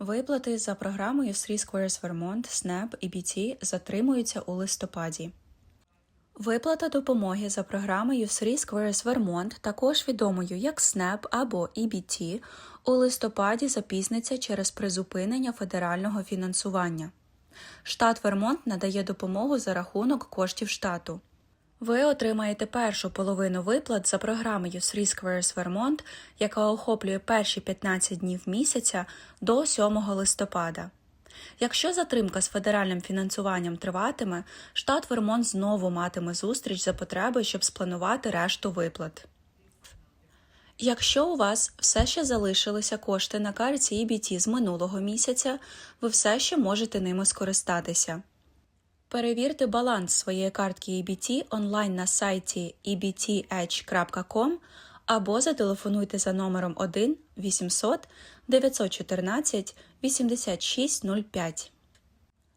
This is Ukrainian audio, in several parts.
Виплати за програмою Three Squares Vermont, SNAP і BT затримуються у листопаді. Виплата допомоги за програмою Three Squares Vermont, також відомою як SNAP або EBT, у листопаді запізниться через призупинення федерального фінансування. Штат Вермонт надає допомогу за рахунок коштів штату. Ви отримаєте першу половину виплат за програмою Three Squares Vermont, яка охоплює перші 15 днів місяця до 7 листопада. Якщо затримка з федеральним фінансуванням триватиме, штат Вермонт знову матиме зустріч за потреби, щоб спланувати решту виплат. Якщо у вас все ще залишилися кошти на карті EBT з минулого місяця, ви все ще можете ними скористатися. Перевірте баланс своєї картки EBT онлайн на сайті E ebtedge.com або зателефонуйте за номером 1 800 914 8605.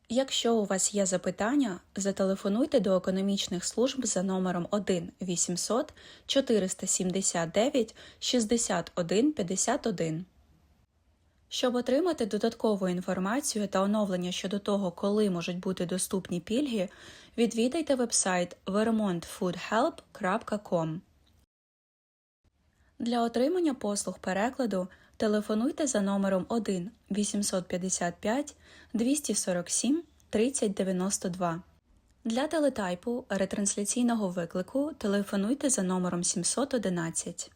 Якщо у вас є запитання, зателефонуйте до економічних служб за номером 1 800 479 61 51. Щоб отримати додаткову інформацію та оновлення щодо того, коли можуть бути доступні пільги, відвідайте вебсайт vermontfoodhelp.com. Для отримання послуг перекладу телефонуйте за номером 1 855 247 3092. Для телетайпу ретрансляційного виклику телефонуйте за номером 711.